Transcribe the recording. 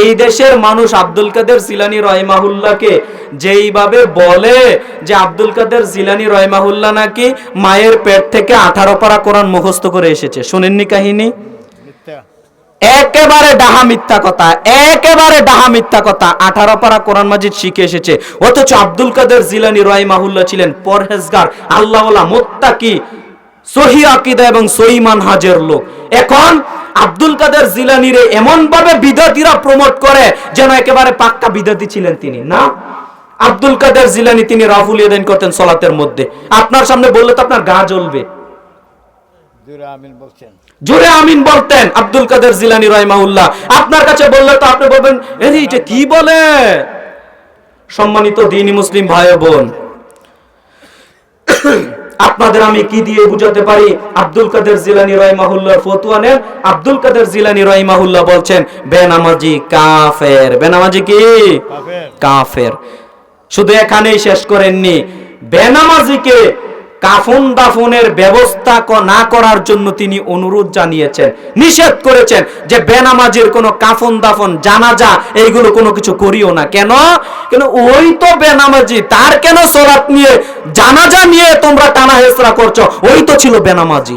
এই দেশের মানুষ আব্দুল কাদের জিলানি রহমাহুল্লাহকে যেইভাবে বলে যে আব্দুল কাদের জিলানি রহমাহুল্লাহ নাকি মায়ের পেট থেকে আঠারো পারা কোরআন মুখস্থ করে এসেছে। শোনেননি কাহিনী? একেবারে ডাহা মিথ্যা কথা একেবারে ডাহা মিথ্যা কথা আঠারো পারা কোরআন মাজিদ শিখে এসেছে। অথচ আব্দুল কাদের জিলানি রহিমাহুল্লাহ ছিলেন পরহেজগার আল্লাহ মোত্তাকি সহি আকিদা এবং সহি মানহাজের লোক। এখন আব্দুল কাদের জিলানিরে এমন ভাবে বিদাতিরা প্রমোট করে যেন একেবারে পাক্কা বিদাতি ছিলেন তিনি। না। আব্দুল কাদের জিলানি তিনি রাহুল ইয়াদান করতেন সলাতের মধ্যে। আপনার সামনে বললে তো আপনার গা জ্বলবে। জুরে আমিন বলছেন। জোরে আমিন বলতেন আব্দুল কাদের জিলানি রহিমাউল্লাহ আপনার কাছে বললে তো আপনি বলবেন এই এটা কি বলে? সম্মানিত দিনী মুসলিম ভাই বোন। আপনাদের আমি কি দিয়ে বুঝাতে পারি? আব্দুল কাদের জিলানি রহিমাহুল্লাহর ফতুয়া নেন। আব্দুল কাদের জিলানি রহিমাহুল্লাহ বলছেন বেনামাজি কাফের। বেনামাজি কি? কাফের। শুধু এখানেই শেষ করেননি। বেনামাজিকে কাফন দাফনের ব্যবস্থা ক- না করার জন্য তিনি অনুরোধ জানিয়েছেন নিষেধ করেছেন যে বেনামাজির কোনো কাফন দাফন জানাজা এইগুলো কোনো কিছু করিও না। কেন? কেন ওই তো বেনামাজি তার কেন সরাত নিয়ে জানাজা নিয়ে তোমরা টানা হেসরা করছ ওই তো ছিল বেনামাজি।